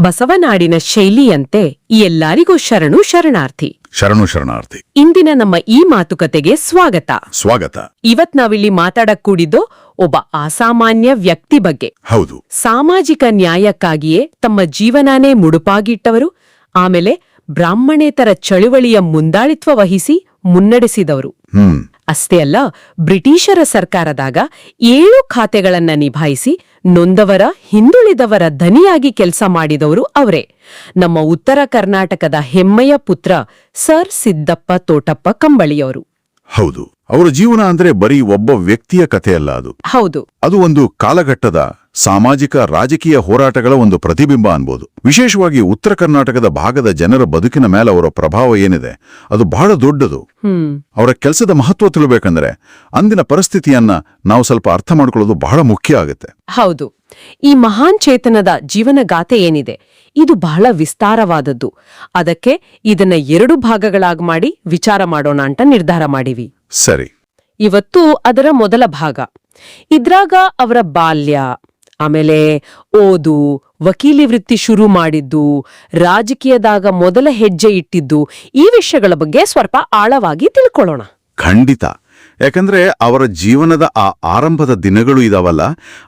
ಬಸವನಾಡಿನ ಶೈಲಿಯಂತೆ ಎಲ್ಲರಿಗೂ ಶರಣು ಶರಣಾರ್ಥಿ. ಶರಣು ಶರಣಾರ್ಥಿ. ಇಂದಿನ ನಮ್ಮ ಈ ಮಾತುಕತೆಗೆ ಸ್ವಾಗತ. ಸ್ವಾಗತ. ಇವತ್ ನಾವಿಲ್ಲಿ ಮಾತಾಡಕ್ಕೂಡಿದ್ದು ಒಬ್ಬ ಅಸಾಮಾನ್ಯ ವ್ಯಕ್ತಿ ಬಗ್ಗೆ. ಹೌದು. ಸಾಮಾಜಿಕ ನ್ಯಾಯಕ್ಕಾಗಿಯೇ ತಮ್ಮ ಜೀವನಾನೇ ಮುಡುಪಾಗಿಟ್ಟವರು ಆಮೇಲೆ ಬ್ರಾಹ್ಮಣೇತರ ಚಳುವಳಿಯ ಮುಂದಾಳಿತ್ವ ವಹಿಸಿ ಮುನ್ನಡೆಸಿದವರು. ಹ್ಮ್. ಅಷ್ಟೇ ಅಲ್ಲ ಬ್ರಿಟಿಷರ ಸರ್ಕಾರದಾಗ ಏಳು ಖಾತೆಗಳನ್ನ ನಿಭಾಯಿಸಿ ನೊಂದವರ ಹಿಂದುಳಿದವರ ಧನಿಯಾಗಿ ಕೆಲಸ ಮಾಡಿದವರು ಅವರೇ. ನಮ್ಮ ಉತ್ತರ ಕರ್ನಾಟಕದ ಹೆಮ್ಮೆಯ ಪುತ್ರ ಸರ್ ಸಿದ್ದಪ್ಪ ತೋಟಪ್ಪ ಕಂಬಳಿಯವರು. ಹೌದು ಅವರ ಜೀವನ ಅಂದ್ರೆ ಬರೀ ಒಬ್ಬ ವ್ಯಕ್ತಿಯ ಕಥೆಯಲ್ಲ ಅದು. ಹೌದು. ಅದು ಒಂದು ಕಾಲಘಟ್ಟದ ಸಾಮಾಜಿಕ ರಾಜಕೀಯ ಹೋರಾಟಗಳ ಒಂದು ಪ್ರತಿಬಿಂಬ ಅನ್ಬೋದು. ವಿಶೇಷವಾಗಿ ಉತ್ತರ ಕರ್ನಾಟಕದ ಭಾಗದ ಜನರ ಬದುಕಿನ ಮೇಲೆ ಅವರ ಪ್ರಭಾವ ಏನಿದೆ ಅದು ಬಹಳ ದೊಡ್ಡದು. ಅವರ ಕೆಲಸದ ಮಹತ್ವ ತಿಳಬೇಕಂದ್ರೆ ಅಂದಿನ ಪರಿಸ್ಥಿತಿಯನ್ನ ನಾವು ಸ್ವಲ್ಪ ಅರ್ಥ ಮಾಡ್ಕೊಳ್ಳೋದು ಬಹಳ ಮುಖ್ಯ ಆಗುತ್ತೆ. ಹೌದು. ಈ ಮಹಾನ್ ಚೇತನದ ಜೀವನಗಾಥೆ ಏನಿದೆ ಇದು ಬಹಳ ವಿಸ್ತಾರವಾದದ್ದು. ಅದಕ್ಕೆ ಇದನ್ನ ಎರಡು ಭಾಗಗಳಾಗಿ ಮಾಡಿ ವಿಚಾರ ಮಾಡೋಣ ಅಂತ ನಿರ್ಧಾರ ಮಾಡಿವಿ. ಸರಿ. ಇವತ್ತು ಅದರ ಮೊದಲ ಭಾಗ. ಇದ್ರಾಗ ಅವರ ಬಾಲ್ಯ ಆಮೇಲೆ ಓದು ವಕೀಲಿ ವೃತ್ತಿ ಶುರು ಮಾಡಿದ್ದು ರಾಜಕೀಯದಾಗ ಮೊದಲ ಹೆಜ್ಜೆ ಇಟ್ಟಿದ್ದು ಈ ವಿಷಯಗಳ ಬಗ್ಗೆ ಸ್ವಲ್ಪ ಆಳವಾಗಿ ತಿಳ್ಕೊಳ್ಳೋಣ. ಖಂಡಿತ. ಯಾಕಂದ್ರೆ ಅವರ ಜೀವನದ ಆ ಆರಂಭದ ದಿನಗಳು ಇದಾವಲ್ಲ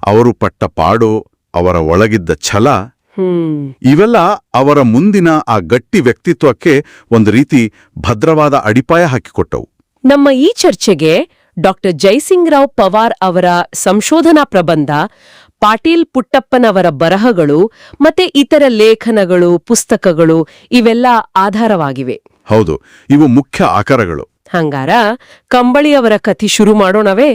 ಅವರು ಪಟ್ಟ ಪಾಡು ಅವರ ಒಳಗಿದ್ದ ಛಲ ಇವೆಲ್ಲ ಅವರ ಮುಂದಿನ ಆ ಗಟ್ಟಿ ವ್ಯಕ್ತಿತ್ವಕ್ಕೆ ಒಂದು ರೀತಿ ಭದ್ರವಾದ ಅಡಿಪಾಯ ಹಾಕಿಕೊಟ್ಟವು. ನಮ್ಮ ಈ ಚರ್ಚೆಗೆ ಡಾಕ್ಟರ್ ಜೈಸಿಂಗ್ರಾವ್ ಪವಾರ್ ಅವರ ಸಂಶೋಧನಾ ಪ್ರಬಂಧ ಪಾಟೀಲ್ ಪುಟ್ಟಪ್ಪನವರ ಬರಹಗಳು ಮತ್ತೆ ಇತರ ಲೇಖನಗಳು ಪುಸ್ತಕಗಳು ಇವೆಲ್ಲ ಆಧಾರವಾಗಿವೆ. ಹೌದು ಇವು ಮುಖ್ಯ ಆಕಾರಗಳು. ಹಂಗಾರ ಕಂಬಳಿಯವರ ಕಥಿ ಶುರು ಮಾಡೋಣವೇ?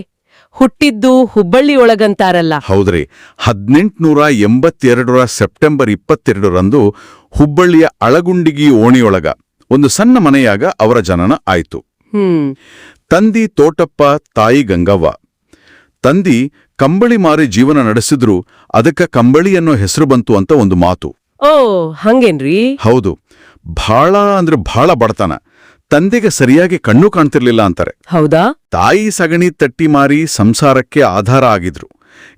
ಹುಟ್ಟಿದ್ದು ಹುಬ್ಬಳ್ಳಿಯೊಳಗಂತಾರಲ್ಲ. ಹೌದ್ರಿ ಹದಿನೆಂಟುನೂರ ಎಂಬತ್ತೆರಡರ ಸೆಪ್ಟೆಂಬರ್ ಇಪ್ಪತ್ತೆರಡರಂದು ಹುಬ್ಬಳ್ಳಿಯ ಅಳಗುಂಡಿಗಿ ಓಣಿಯೊಳಗ ಒಂದು ಸಣ್ಣ ಮನೆಯಾಗ ಅವರ ಜನನ ಆಯಿತು. ತಂದಿ ತೋಟಪ್ಪ ತಾಯಿ ಗಂಗವ್ವ. ತಂದಿ ಕಂಬಳಿ ಮಾರಿ ಜೀವನ ನಡೆಸಿದ್ರು ಅದಕ್ಕ ಕಂಬಳಿ ಅನ್ನೋ ಹೆಸರು ಬಂತು ಅಂತ ಒಂದು ಮಾತು. ಓ ಹಂಗೇನ್ರಿ? ಹೌದು. ಬಹಳ ಅಂದ್ರೆ ಬಹಳ ಬಡತನ. ತಂದೆಗೆ ಸರಿಯಾಗಿ ಕಣ್ಣು ಕಾಣ್ತಿರ್ಲಿಲ್ಲ ಅಂತಾರೆ. ಹೌದಾ? ತಾಯಿ ಸಗಣಿ ತಟ್ಟಿ ಮಾರಿ ಸಂಸಾರಕ್ಕೆ ಆಧಾರ ಆಗಿದ್ರು.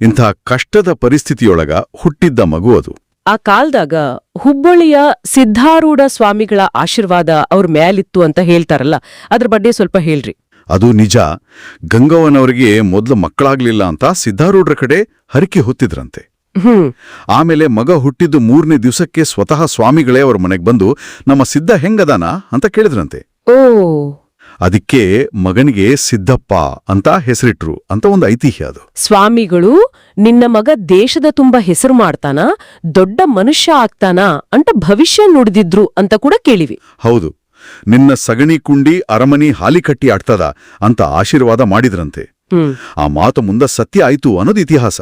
ಇಂಥ ಕಷ್ಟದ ಪರಿಸ್ಥಿತಿಯೊಳಗ ಹುಟ್ಟಿದ್ದ ಮಗು ಅದು. ಆ ಕಾಲ್ದಾಗ ಹುಬ್ಬಳ್ಳಿಯ ಸಿದ್ಧಾರೂಢ ಸ್ವಾಮಿಗಳ ಆಶೀರ್ವಾದ ಅವ್ರ ಮ್ಯಾಲಿತ್ತು ಅಂತ ಹೇಳ್ತಾರಲ್ಲ ಅದ್ರ ಬಗ್ಗೆ ಸ್ವಲ್ಪ ಹೇಳ್ರಿ. ಅದು ನಿಜ. ಗಂಗವ್ವನವರಿಗೆ ಮೊದಲು ಮಕ್ಕಳಾಗ್ಲಿಲ್ಲ ಅಂತ ಸಿದ್ಧಾರೂಢರ ಕಡೆ ಹರಿಕೆ ಹೊತ್ತಿದ್ರಂತೆ. ಆಮೇಲೆ ಮಗ ಹುಟ್ಟಿದ್ದು ಮೂರನೇ ದಿವಸಕ್ಕೆ ಸ್ವತಃ ಸ್ವಾಮಿಗಳೇ ಅವರ ಮನೆಗೆ ಬಂದು ನಮ್ಮ ಸಿದ್ಧ ಹೆಂಗದಾನ? ಅಂತ ಕೇಳಿದ್ರಂತೆ. ಓ. ಅದಕ್ಕೆ ಮಗನಿಗೆ ಸಿದ್ದಪ್ಪ ಅಂತ ಹೆಸರಿಟ್ರು ಅಂತ ಒಂದು ಐತಿಹ್ಯ ಅದು. ಸ್ವಾಮಿಗಳು ನಿನ್ನ ಮಗ ದೇಶದ ತುಂಬಾ ಹೆಸರು ಮಾಡ್ತಾನ? ದೊಡ್ಡ ಮನುಷ್ಯ ಆಗ್ತಾನ? ಅಂತ ಭವಿಷ್ಯ ನುಡಿದಿದ್ರು ಅಂತ ಕೂಡ ಕೇಳಿವಿ. ಹೌದು. ನಿನ್ನ ಸಗಣಿ ಕುಂಡಿ ಅರಮನಿ ಹಾಲಿ ಕಟ್ಟಿ ಆಡ್ತದ ಅಂತ ಆಶೀರ್ವಾದ ಮಾಡಿದ್ರಂತೆ. ಆ ಮಾತು ಮುಂದ ಸತ್ಯ ಆಯ್ತು ಅನ್ನೋದು ಇತಿಹಾಸ.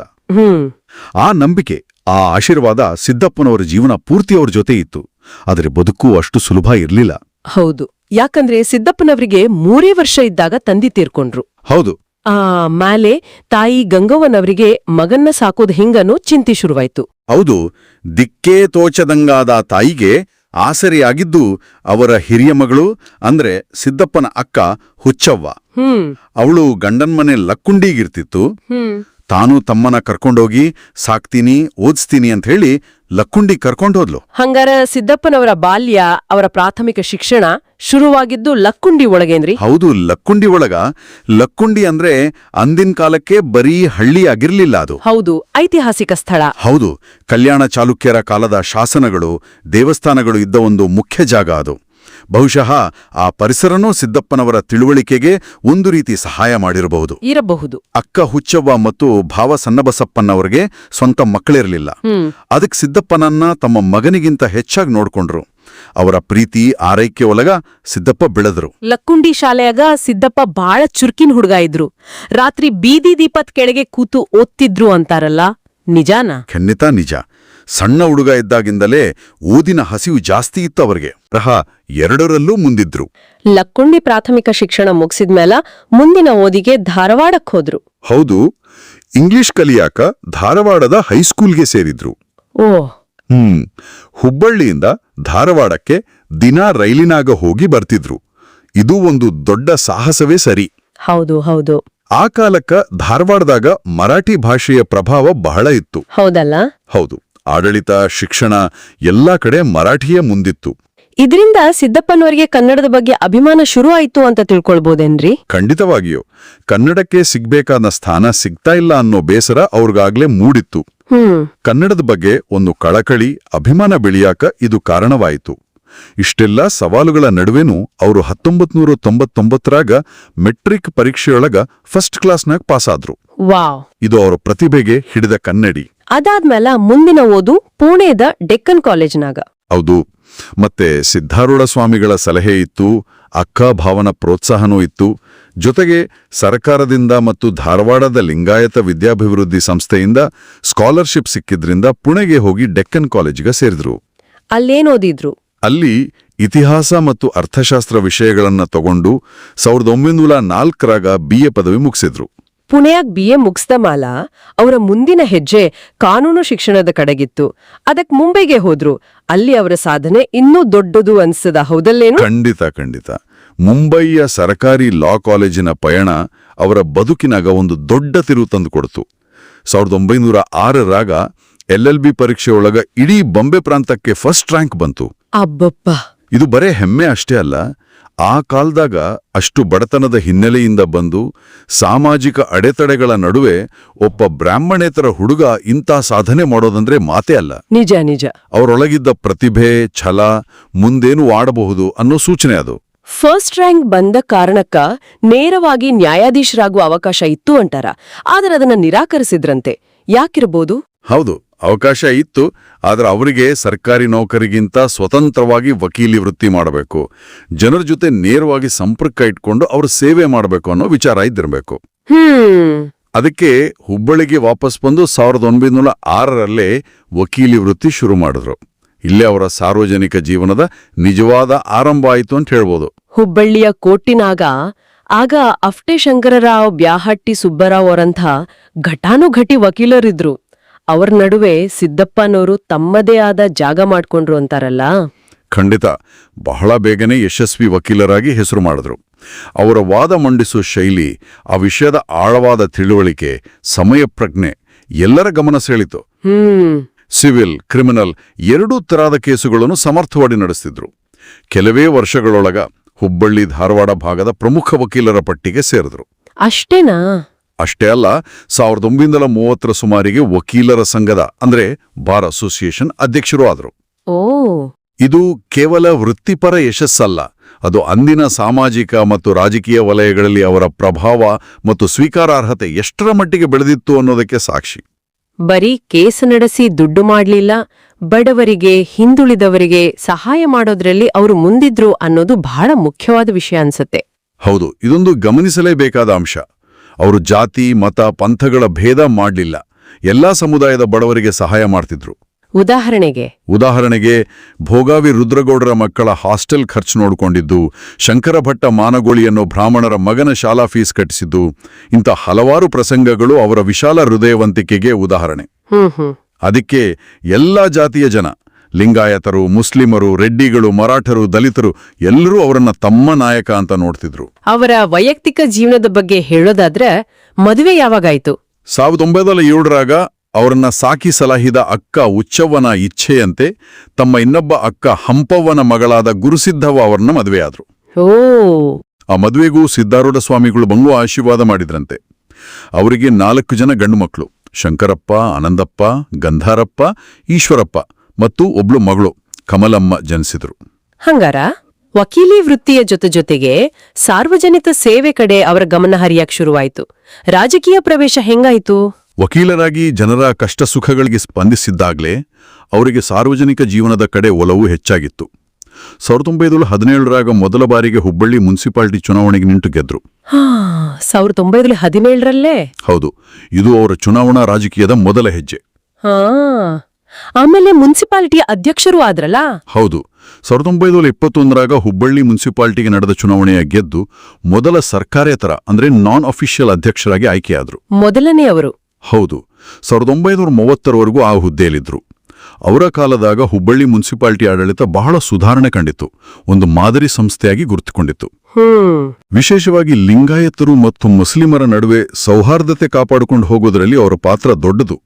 ಆ ನಂಬಿಕೆ ಆ ಆಶೀರ್ವಾದ ಸಿದ್ದಪ್ಪನವರ ಜೀವನ ಪೂರ್ತಿ ಅವ್ರ ಜೊತೆ ಇತ್ತು. ಆದರೆ ಬದುಕು ಅಷ್ಟು ಸುಲಭ ಇರಲಿಲ್ಲ. ಹೌದು. ಯಾಕಂದ್ರೆ ಸಿದ್ದಪ್ಪನವರಿಗೆ ಮೂರೇ ವರ್ಷ ಇದ್ದಾಗ ತಂದಿ ತೀರ್ಕೊಂಡ್ರು. ಹೌದು. ಆ ಮ್ಯಾಲೆ ತಾಯಿ ಗಂಗವ್ವನವರಿಗೆ ಮಗನ್ನ ಸಾಕೋದ್ ಹಿಂಗನೋ ಚಿಂತೆ ಶುರುವಾಯ್ತು. ಹೌದು. ದಿಕ್ಕೇ ತೋಚದಂಗಾದ ತಾಯಿಗೆ ಆಸರೆಯಾಗಿದ್ದು ಅವರ ಹಿರಿಯ ಮಗಳು ಅಂದ್ರೆ ಸಿದ್ದಪ್ಪನ ಅಕ್ಕ ಹುಚ್ಚವ್ವ. ಅವಳು ಅವಳು ಗಂಡನ್ಮನೆ ಲಕ್ಕುಂಡಿಗಿರ್ತಿತ್ತು. ತಾನು ತಮ್ಮನ ಕರ್ಕೊಂಡೋಗಿ ಸಾಕ್ತೀನಿ ಓದಿಸ್ತೀನಿ ಅಂತ ಹೇಳಿ ಲಕ್ಕುಂಡಿ ಕರ್ಕೊಂಡೋದ್ಲು ಹಂಗಾರ ಸಿದ್ದಪ್ಪನವರ ಬಾಲ್ಯ ಅವರ ಪ್ರಾಥಮಿಕ ಶಿಕ್ಷಣ ಶುರುವಾಗಿದ್ದು ಲಕ್ಕುಂಡಿ ಒಳಗೇನ್ರಿ? ಹೌದು ಲಕ್ಕುಂಡಿ ಒಳಗ. ಲಕ್ಕುಂಡಿ ಅಂದ್ರೆ ಅಂದಿನ ಕಾಲಕ್ಕೆ ಬರೀ ಹಳ್ಳಿ ಆಗಿರ್ಲಿಲ್ಲ ಅದು. ಹೌದು ಐತಿಹಾಸಿಕ ಸ್ಥಳ. ಹೌದು ಕಲ್ಯಾಣ ಚಾಲುಕ್ಯರ ಕಾಲದ ಶಾಸನಗಳು ದೇವಸ್ಥಾನಗಳು ಇದ್ದ ಒಂದು ಮುಖ್ಯ ಜಾಗ ಅದು. ಬಹುಶಃ ಆ ಪರಿಸರನೂ ಸಿದ್ದಪ್ಪನವರ ತಿಳುವಳಿಕೆಗೆ ಒಂದು ರೀತಿ ಸಹಾಯ ಮಾಡಿರಬಹುದು. ಇರಬಹುದು. ಅಕ್ಕ ಹುಚ್ಚವ್ವ ಮತ್ತು ಭಾವ ಸನ್ನಬಸಪ್ಪನವರಿಗೆ ಸ್ವಂತ ಮಕ್ಕಳಿರಲಿಲ್ಲ. ಅದಕ್ಕೆ ಸಿದ್ದಪ್ಪನನ್ನ ತಮ್ಮ ಮಗನಿಗಿಂತ ಹೆಚ್ಚಾಗಿ ನೋಡ್ಕೊಂಡ್ರು. ಅವರ ಪ್ರೀತಿ ಆರೈಕೆ ಒಳಗ ಸಿದ್ದಪ್ಪ ಬೆಳೆದ್ರು. ಲಕ್ಕುಂಡಿ ಶಾಲೆಯಾಗ ಸಿದ್ದಪ್ಪ ಬಾಳ ಚುರ್ಕಿನ್ ಹುಡುಗ ಇದ್ರು. ರಾತ್ರಿ ಬೀದಿ ದೀಪದ ಕೆಳಗೆ ಕೂತು ಓದ್ತಿದ್ರು ಅಂತಾರಲ್ಲ. ನಿಜಾನ? ಖಂಡಿತ ನಿಜ. ಸಣ್ಣ ಹುಡುಗ ಇದ್ದಾಗಿಂದಲೇ ಓದಿನ ಹಸಿವು ಜಾಸ್ತಿ ಇತ್ತು ಅವರಿಗೆ. ರಹ ಎರಡರಲ್ಲೂ ಮುಂದಿದ್ರು. ಲಕ್ಕುಂಡಿ ಪ್ರಾಥಮಿಕ ಶಿಕ್ಷಣ ಮುಗಿಸಿದ್ಮೇಲ ಮುಂದಿನ ಓದಿಗೆ ಧಾರವಾಡಕ್ಕೆ ಹೋದ್ರು. ಹೌದು ಇಂಗ್ಲಿಷ್ ಕಲಿಯಾಕ ಧಾರವಾಡದ ಹೈಸ್ಕೂಲ್ಗೆ ಸೇರಿದ್ರು. ಓ. ಹ್ಮ್ ಹುಬ್ಬಳ್ಳಿಯಿಂದ ಧಾರವಾಡಕ್ಕೆ ದಿನಾ ರೈಲಿನಾಗ ಹೋಗಿ ಬರ್ತಿದ್ರು. ಇದು ಒಂದು ದೊಡ್ಡ ಸಾಹಸವೇ ಸರಿ. ಹೌದು ಹೌದು. ಆ ಕಾಲಕ್ಕ ಧಾರವಾಡದಾಗ ಮರಾಠಿ ಭಾಷೆಯ ಪ್ರಭಾವ ಬಹಳ ಇತ್ತು. ಹೌದಲ್ಲ? ಹೌದು. ಆಡಳಿತ ಶಿಕ್ಷಣ ಎಲ್ಲಾ ಕಡೆ ಮರಾಠಿಯೇ ಮುಂದಿತ್ತು. ಇದರಿಂದ ಸಿದ್ದಪ್ಪನವರಿಗೆ ಕನ್ನಡದ ಬಗ್ಗೆ ಅಭಿಮಾನ ಶುರು ಆಯ್ತು ಅಂತ ತಿಳ್ಕೊಳ್ಬೋದೇನ್ರಿ? ಖಂಡಿತವಾಗಿಯೂ. ಕನ್ನಡಕ್ಕೆ ಸಿಗ್ಬೇಕಾದ ಸ್ಥಾನ ಸಿಗ್ತಾ ಇಲ್ಲ ಅನ್ನೋ ಬೇಸರ ಅವ್ರಿಗಾಗ್ಲೇ ಮೂಡಿತ್ತು. ಕನ್ನಡದ ಬಗ್ಗೆ ಒಂದು ಕಳಕಳಿ ಅಭಿಮಾನ ಬೆಳೆಯಾಕ ಇದು ಕಾರಣವಾಯಿತು. ಇಷ್ಟೆಲ್ಲ ಸವಾಲುಗಳ ನಡುವೆನೂ ಅವರು ಹತ್ತೊಂಬತ್ ನೂರ ತೊಂಬತ್ತೊಂಬತ್ತರಾಗ ಮೆಟ್ರಿಕ್ ಪರೀಕ್ಷೆಯೊಳಗ ಫಸ್ಟ್ ಕ್ಲಾಸ್ನಾಗ ಪಾಸಾದ್ರು. ವಾಹ್ ಇದು ಅವರ ಪ್ರತಿಭೆಗೆ ಹಿಡಿದ ಕನ್ನಡಿ. ಅದಾದ್ಮೇಲೆ ಮುಂದಿನ ಓದು ಪುಣೆದ ಡೆಕ್ಕನ್ ಕಾಲೇಜ್ನಾಗ. ಹೌದು. ಮತ್ತೆ ಸಿದ್ಧಾರೂಢ ಸ್ವಾಮಿಗಳ ಸಲಹೆ ಇತ್ತು ಅಕ್ಕ ಭಾವನ ಪ್ರೋತ್ಸಾಹನೂ ಇತ್ತು. ಜೊತೆಗೆ ಸರ್ಕಾರದಿಂದ ಮತ್ತು ಧಾರವಾಡದ ಲಿಂಗಾಯತ ವಿದ್ಯಾಭಿವೃದ್ಧಿ ಸಂಸ್ಥೆಯಿಂದ ಸ್ಕಾಲರ್ಶಿಪ್ ಸಿಕ್ಕಿದ್ರಿಂದ ಪುಣೆಗೆ ಹೋಗಿ ಡೆಕ್ಕನ್ ಕಾಲೇಜಿಗೆ ಸೇರಿದ್ರು. ಅಲ್ಲೇನೋದಿದ್ರು ಅಲ್ಲಿ ಇತಿಹಾಸ ಮತ್ತು ಅರ್ಥಶಾಸ್ತ್ರ ವಿಷಯಗಳನ್ನು ತಗೊಂಡು ಸಾವಿರದ ಒಂಬೈನೂರ ನಾಲ್ಕರಾಗ ಬಿ ಎ ಪದವಿ ಮುಗಿಸಿದ್ರು. ಪುಣೆಯಾಗ್ ಬಿ ಎ ಮುಗಿಸ್ದ ಮಾಲಾ ಅವರ ಮುಂದಿನ ಹೆಜ್ಜೆ ಕಾನೂನು ಶಿಕ್ಷಣದ ಕಡೆಗಿತ್ತು. ಅದಕ್ ಮುಂಬೈಗೆ ಹೋದ್ರು. ಅಲ್ಲಿ ಅವರ ಸಾಧನೆ ಇನ್ನೂ ದೊಡ್ಡದು ಅನ್ಸದ ಹೌದಲ್ಲೇನು? ಖಂಡಿತ ಖಂಡಿತ. ಮುಂಬಯಿಯ ಸರಕಾರಿ ಲಾ ಕಾಲೇಜಿನ ಪಯಣ ಅವರ ಬದುಕಿನಾಗ ಒಂದು ದೊಡ್ಡ ತಿರುವು ತಂದುಕೊಡ್ತು ಸಾವಿರದ ಒಂಬೈನೂರ ಆರರಾಗ ಎಲ್ಎಲ್ಬಿ ಪರೀಕ್ಷೆಯೊಳಗ ಇಡೀ ಬಾಂಬೆ ಪ್ರಾಂತಕ್ಕೆ ಫಸ್ಟ್ ರ್ಯಾಂಕ್ ಬಂತು. ಅಬ್ಬಪ್ಪ ಇದು ಬರೇ ಹೆಮ್ಮೆ ಅಷ್ಟೇ ಅಲ್ಲ. ಆ ಕಾಲದಾಗ ಅಷ್ಟು ಬಡತನದ ಹಿನ್ನೆಲೆಯಿಂದ ಬಂದು ಸಾಮಾಜಿಕ ಅಡೆತಡೆಗಳ ನಡುವೆ ಒಬ್ಬ ಬ್ರಾಹ್ಮಣೇತರ ಹುಡುಗ ಇಂಥ ಸಾಧನೆ ಮಾಡೋದಂದ್ರೆ ಮಾತೇ ಅಲ್ಲ. ನಿಜ ನಿಜ. ಅವರೊಳಗಿದ್ದ ಪ್ರತಿಭೆ ಛಲ ಮುಂದೇನು ಆಡಬಹುದು ಅನ್ನೋ ಸೂಚನೆ ಅದು. ಫಸ್ಟ್ ರ್ಯಾಂಕ್ ಬಂದ ಕಾರಣಕ್ಕ ನೇರವಾಗಿ ನ್ಯಾಯಾಧೀಶರಾಗುವ ಅವಕಾಶ ಇತ್ತು ಅಂತಾರ. ಆದರೆ ಅದನ್ನ ನಿರಾಕರಿಸಿದ್ರಂತೆ. ಯಾಕಿರಬಹುದು ಹೌದು. ಅವಕಾಶ ಇತ್ತು ಆದರೆ ಅವರಿಗೆ ಸರ್ಕಾರಿ ನೌಕರಿಗಿಂತ ಸ್ವತಂತ್ರವಾಗಿ ವಕೀಲಿ ವೃತ್ತಿ ಮಾಡಬೇಕು. ಜನರ ಜೊತೆ ನೇರವಾಗಿ ಸಂಪರ್ಕ ಇಟ್ಕೊಂಡು ಅವರು ಸೇವೆ ಮಾಡಬೇಕು ಅನ್ನೋ ವಿಚಾರ ಇದ್ದಿರಬೇಕು. ಅದಕ್ಕೆ ಹುಬ್ಬಳ್ಳಿಗೆ ವಾಪಸ್ ಬಂದು ಸಾವಿರದ ಒಂಬೈನೂರ ಆರರಲ್ಲೇ ವಕೀಲಿ ವೃತ್ತಿ ಶುರು ಮಾಡಿದ್ರು. ಇಲ್ಲೇ ಅವರ ಸಾರ್ವಜನಿಕ ಜೀವನದ ನಿಜವಾದ ಆರಂಭ ಆಯಿತು ಅಂತ ಹೇಳ್ಬೋದು. ಹುಬ್ಬಳ್ಳಿಯ ಕೋಟಿನಾಗ ಆಗ ಅಫ್ಟೆ ಶಂಕರರಾವ್ ಬ್ಯಾಹಟ್ಟಿ ಸುಬ್ಬರಾವ್ ಅವರಂಥ ಘಟಾನುಘಟಿ ವಕೀಲರಿದ್ರು. ಅವರ ನಡುವೆ ಸಿದ್ದಪ್ಪನವರು ತಮ್ಮದೇ ಆದ ಜಾಗ ಮಾಡ್ಕೊಂಡ್ರು ಅಂತಾರಲ್ಲ? ಖಂಡಿತ. ಬಹಳ ಬೇಗನೆ ಯಶಸ್ವಿ ವಕೀಲರಾಗಿ ಹೆಸರು ಮಾಡಿದ್ರು. ಅವರ ವಾದ ಮಂಡಿಸುವ ಶೈಲಿ ಆ ವಿಷಯದ ಆಳವಾದ ತಿಳುವಳಿಕೆ ಸಮಯ ಪ್ರಜ್ಞೆ ಎಲ್ಲರ ಗಮನ ಸೆಳಿತು ಸಿವಿಲ್ ಕ್ರಿಮಿನಲ್ ಎರಡೂ ತರಹದ ಕೇಸುಗಳನ್ನು ಸಮರ್ಥವಾಗಿ ನಡೆಸ್ತಿದ್ರು. ಕೆಲವೇ ವರ್ಷಗಳೊಳಗ ಹುಬ್ಬಳ್ಳಿ ಧಾರವಾಡ ಭಾಗದ ಪ್ರಮುಖ ವಕೀಲರ ಪಟ್ಟಿಗೆ ಸೇರಿದ್ರು. ಅಷ್ಟೇನಾ? ಅಷ್ಟೇ ಅಲ್ಲ ಸಾವಿರದ ಒಂಬೈನೂರ ಮೂವತ್ತರ ಸುಮಾರಿಗೆ ವಕೀಲರ ಸಂಘದ ಅಂದ್ರೆ ಬಾರ್ ಅಸೋಸಿಯೇಷನ್ ಅಧ್ಯಕ್ಷರು ಆದರು. ಓ. ಇದು ಕೇವಲ ವೃತ್ತಿಪರ ಯಶಸ್ಸಲ್ಲ ಅದು ಅಂದಿನ ಸಾಮಾಜಿಕ ಮತ್ತು ರಾಜಕೀಯ ವಲಯಗಳಲ್ಲಿ ಅವರ ಪ್ರಭಾವ ಮತ್ತು ಸ್ವೀಕಾರಾರ್ಹತೆ ಎಷ್ಟರ ಮಟ್ಟಿಗೆ ಬೆಳೆದಿತ್ತು ಅನ್ನೋದಕ್ಕೆ ಸಾಕ್ಷಿ. ಬರೀ ಕೇಸ್ ನಡೆಸಿ ದುಡ್ಡು ಮಾಡಲಿಲ್ಲ ಬಡವರಿಗೆ ಹಿಂದುಳಿದವರಿಗೆ ಸಹಾಯ ಮಾಡೋದ್ರಲ್ಲಿ ಅವರು ಮುಂದಿದ್ರು ಅನ್ನೋದು ಬಹಳ ಮುಖ್ಯವಾದ ವಿಷಯ ಅನ್ಸತ್ತೆ. ಹೌದು ಇದೊಂದು ಗಮನಿಸಲೇಬೇಕಾದ ಅಂಶ. ಅವರು ಜಾತಿ ಮತ ಪಂಥಗಳ ಭೇದ ಮಾಡಲಿಲ್ಲ. ಎಲ್ಲಾ ಸಮುದಾಯದ ಬಡವರಿಗೆ ಸಹಾಯ ಮಾಡ್ತಿದ್ರು. ಉದಾಹರಣೆಗೆ ಉದಾಹರಣೆಗೆ ಭೋಗಾವಿ ರುದ್ರಗೌಡರ ಮಕ್ಕಳ ಹಾಸ್ಟೆಲ್ ಖರ್ಚು ನೋಡಿಕೊಂಡಿದ್ದು ಶಂಕರಭಟ್ಟ ಮಾನಗೋಳಿ ಅನ್ನೋ ಬ್ರಾಹ್ಮಣರ ಮಗನ ಶಾಲಾ ಫೀಸ್ ಕಟ್ಟಿಸಿದ್ದು ಇಂಥ ಹಲವಾರು ಪ್ರಸಂಗಗಳು ಅವರ ವಿಶಾಲ ಹೃದಯವಂತಿಕೆಗೆ ಉದಾಹರಣೆ. ಅದಕ್ಕೆ ಎಲ್ಲಾ ಜಾತಿಯ ಜನ ಲಿಂಗಾಯತರು ಮುಸ್ಲಿಮರು ರೆಡ್ಡಿಗಳು ಮರಾಠರು ದಲಿತರು ಎಲ್ಲರೂ ಅವರನ್ನ ತಮ್ಮ ನಾಯಕ ಅಂತ ನೋಡ್ತಿದ್ರು. ಅವರ ವೈಯಕ್ತಿಕ ಜೀವನದ ಬಗ್ಗೆ ಹೇಳೋದಾದ್ರೆ ಮದುವೆ ಯಾವಾಗಾಯ್ತು? ಸಾವಿರದ ಒಂಬೈನೂರ ಏಳರಾಗ ಅವರನ್ನ ಸಾಕಿ ಸಲಹಿದ ಅಕ್ಕ ಉಚ್ಚವ್ವನ ಇಚ್ಛೆಯಂತೆ ತಮ್ಮ ಇನ್ನೊಬ್ಬ ಅಕ್ಕ ಹಂಪವ್ವನ ಮಗಳಾದ ಗುರುಸಿದ್ಧವ್ವ ಅವರನ್ನ ಮದುವೆಯಾದ್ರು. ಓ. ಆ ಮದುವೆಗೂ ಸಿದ್ಧಾರೂಢ ಸ್ವಾಮಿಗಳು ಬಂಗು ಆಶೀರ್ವಾದ ಮಾಡಿದ್ರಂತೆ. ಅವರಿಗೆ ನಾಲ್ಕು ಜನ ಗಂಡು ಮಕ್ಕಳು. ಶಂಕರಪ್ಪ ಆನಂದಪ್ಪ ಗಂಧಾರಪ್ಪ ಈಶ್ವರಪ್ಪ. ಮತ್ತು ಒಬ್ಳು ಮಗಳು ಕಮಲಮ್ಮ ಜನಿಸಿದರು. ಹಂಗಾರ ವಕೀಲಿ ವೃತ್ತಿಯ ಜೊತೆ ಜೊತೆಗೆ ಸಾರ್ವಜನಿಕ ಸೇವೆ ಕಡೆ ಅವರ ಗಮನ ಹರಿಯಕ್ ಶುರುವಾಯಿತು. ರಾಜಕೀಯ ಪ್ರವೇಶ ಹೆಂಗಾಯಿತು? ವಕೀಲರಾಗಿ ಜನರ ಕಷ್ಟ ಸುಖಗಳಿಗೆ ಸ್ಪಂದಿಸಿದ್ದಾಗಲೇ ಅವರಿಗೆ ಸಾರ್ವಜನಿಕ ಜೀವನದ ಕಡೆ ಒಲವು ಹೆಚ್ಚಾಗಿತ್ತು. ಸಾವಿರದ ಒಂಬೈನೂರ ಹದಿನೇಳರಾಗ ಮೊದಲ ಬಾರಿಗೆ ಹುಬ್ಬಳ್ಳಿ ಮುನ್ಸಿಪಾಲಿಟಿ ಚುನಾವಣೆಗೆ ನಿಂಟು ಗೆದ್ರು. ಸಾವಿರದ ಒಂಬೈನೂರ ಹದಿನೇಳರಲ್ಲೇ? ಹೌದು ಇದು ಅವರ ಚುನಾವಣಾ ರಾಜಕೀಯದ ಮೊದಲ ಹೆಜ್ಜೆ. ಹಾ ಆಮೇಲೆ ಮುನ್ಸಿಪಾಲಿಟಿಯ ಅಧ್ಯಕ್ಷರು ಆದ್ರಲ್ಲ? ಹೌದು. ಸಾವಿರದ ಒಂಬೈನೂರ ಇಪ್ಪತ್ತೊಂದರಾಗ ಹುಬ್ಬಳ್ಳಿ ಮುನ್ಸಿಪಾಲಿಟಿಗೆ ನಡೆದ ಚುನಾವಣೆಯ ಗೆದ್ದು ಮೊದಲ ಸರ್ಕಾರೇತರ ಅಂದ್ರೆ ನಾನ್ ಅಫಿಷಿಯಲ್ ಅಧ್ಯಕ್ಷರಾಗಿ ಆಯ್ಕೆಯಾದ್ರು. ಮೊದಲನೇ ಅವರು ಹೌದು. ಸಾವಿರದ ಒಂಬೈನೂರ ಮೂವತ್ತರವರೆಗೂ ಆ ಹುದ್ದೆಯಲ್ಲಿದ್ರು. ಅವರ ಕಾಲದಾಗ ಹುಬ್ಬಳ್ಳಿ ಮುನ್ಸಿಪಾಲಿಟಿ ಆಡಳಿತ ಬಹಳ ಸುಧಾರಣೆ ಕಂಡಿತ್ತು. ಒಂದು ಮಾದರಿ ಸಂಸ್ಥೆಯಾಗಿ ಗುರುತುಕೊಂಡಿತ್ತು. ವಿಶೇಷವಾಗಿ ಲಿಂಗಾಯತರು ಮತ್ತು ಮುಸ್ಲಿಮರ ನಡುವೆ ಸೌಹಾರ್ದತೆ ಕಾಪಾಡಿಕೊಂಡು ಹೋಗೋದರಲ್ಲಿ ಅವರ ಪಾತ್ರ ದೊಡ್ಡದು.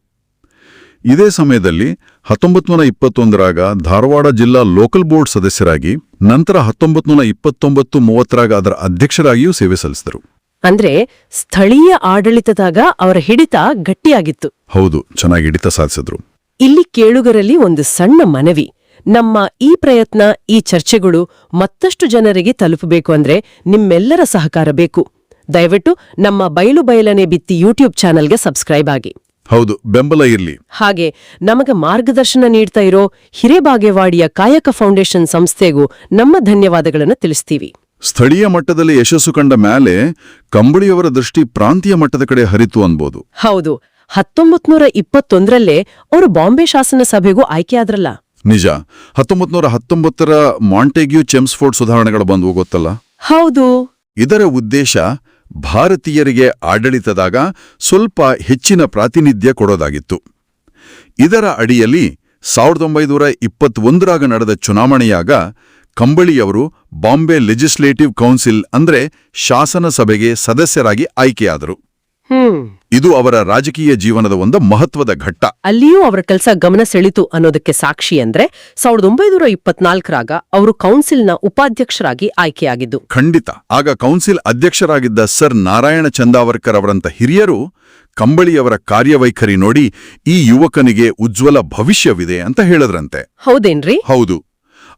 ಇದೇ ಸಮಯದಲ್ಲಿ ಹತ್ತೊಂಬತ್ತು ನೂರ ಇಪ್ಪತ್ತೊಂದರಾಗ ಧಾರವಾಡ ಜಿಲ್ಲಾ ಲೋಕಲ್ ಬೋರ್ಡ್ ಸದಸ್ಯರಾಗಿ ನಂತರ ಹತ್ತೊಂಬತ್ತು ನೂರ ಇಪ್ಪತ್ತೊಂಬತ್ತು ಮೂವತ್ತರಾಗ ಅದರ ಅಧ್ಯಕ್ಷರಾಗಿಯೂ ಸೇವೆ ಸಲ್ಲಿಸಿದರು. ಅಂದ್ರೆ ಸ್ಥಳೀಯ ಆಡಳಿತದಾಗ ಅವರ ಹಿಡಿತ ಗಟ್ಟಿಯಾಗಿತ್ತು. ಹೌದು ಚೆನ್ನಾಗಿ ಹಿಡಿತ ಸಾಧಿಸಿದ್ರು. ಇಲ್ಲಿ ಕೇಳುಗರಲ್ಲಿ ಒಂದು ಸಣ್ಣ ಮನವಿ. ನಮ್ಮ ಈ ಪ್ರಯತ್ನ ಈ ಚರ್ಚೆಗಳು ಮತ್ತಷ್ಟು ಜನರಿಗೆ ತಲುಪಬೇಕು ಅಂದ್ರೆ ನಿಮ್ಮೆಲ್ಲರ ಸಹಕಾರ ಬೇಕು. ದಯವಿಟ್ಟು ನಮ್ಮ ಬಯಲು ಬಯಲನೆ ಬಿತ್ತಿ ಯೂಟ್ಯೂಬ್ ಚಾನೆಲ್ಗೆ ಸಬ್ಸ್ಕ್ರೈಬ್ ಆಗಿ. ಹೌದು ಬೆಂಬಲ ಇರ್ಲಿ. ಹಾಗೆ ನಮಗೆ ಮಾರ್ಗದರ್ಶನ ನೀಡ್ತಾ ಇರೋ ಹಿರೇಬಾಗೇವಾಡಿಯ ಕಾಯಕ ಫೌಂಡೇಶನ್ ಸಂಸ್ಥೆಗೂ ನಮ್ಮ ಧನ್ಯವಾದಗಳನ್ನು ತಿಳಿಸ್ತೀವಿ. ಸ್ಥಳೀಯ ಮಟ್ಟದಲ್ಲಿ ಯಶಸ್ಸು ಕಂಡ ಮೇಲೆ ಕಂಬಳಿಯವರ ದೃಷ್ಟಿ ಪ್ರಾಂತೀಯ ಮಟ್ಟದ ಕಡೆ ಹರಿತು ಅನ್ಬೋದು. ಹೌದು ಹತ್ತೊಂಬತ್ ನೂರ ಇಪ್ಪತ್ತೊಂದರಲ್ಲೇ ಅವರು ಬಾಂಬೆ ಶಾಸನ ಸಭೆಗೂ ಆಯ್ಕೆಯಾದ್ರಲ್ಲ ನಿಜ ಹತ್ತೊಂಬತ್ತು ನೂರ ಹತ್ತೊಂಬತ್ತರ ಮಾಂಟೆಗ್ಯೂ ಚೆಮ್ಸ್ಫೋರ್ಡ್ ಸುಧಾರಣೆಗಳು ಬಂದವು ಗೊತ್ತಲ್ಲ? ಹೌದು. ಇದರ ಉದ್ದೇಶ ಭಾರತೀಯರಿಗೆ ಆಡಳಿತದಾಗ ಸ್ವಲ್ಪ ಹೆಚ್ಚಿನ ಪ್ರಾತಿನಿಧ್ಯ ಕೊಡೋದಾಗಿತ್ತು. ಇದರ ಅಡಿಯಲ್ಲಿ ಸಾವಿರದ ಒಂಬೈನೂರ ಇಪ್ಪತ್ತೊಂದರಾಗ ನಡೆದ ಚುನಾವಣೆಯಾಗ ಕಂಬಳಿಯವರು ಬಾಂಬೆ ಲೆಜಿಸ್ಲೇಟಿವ್ ಕೌನ್ಸಿಲ್ ಅಂದ್ರೆ ಶಾಸನ ಸಭೆಗೆ ಸದಸ್ಯರಾಗಿ ಆಯ್ಕೆಯಾದರು. ಇದು ಅವರ ರಾಜಕೀಯ ಜೀವನದ ಒಂದು ಮಹತ್ವದ ಘಟ್ಟ. ಅಲ್ಲಿಯೂ ಅವರ ಕೆಲಸ ಗಮನ ಸೆಳೀತು ಅನ್ನೋದಕ್ಕೆ ಸಾಕ್ಷಿ ಅಂದ್ರೆ ಸಾವಿರದ ಒಂಬೈನೂರ ಇಪ್ಪತ್ನಾಲ್ಕರಾಗ ಅವರು ಕೌನ್ಸಿಲ್ನ ಉಪಾಧ್ಯಕ್ಷರಾಗಿ ಆಯ್ಕೆಯಾಗಿದ್ದು. ಖಂಡಿತ. ಆಗ ಕೌನ್ಸಿಲ್ ಅಧ್ಯಕ್ಷರಾಗಿದ್ದ ಸರ್ ನಾರಾಯಣ ಚಂದಾವರ್ಕರ್ ಅವರಂತ ಹಿರಿಯರು ಕಂಬಳಿಯವರ ಕಾರ್ಯವೈಖರಿ ನೋಡಿ ಈ ಯುವಕನಿಗೆ ಉಜ್ವಲ ಭವಿಷ್ಯವಿದೆ ಅಂತ ಹೇಳಿದ್ರಂತೆ. ಹೌದೇನ್ರಿ? ಹೌದು.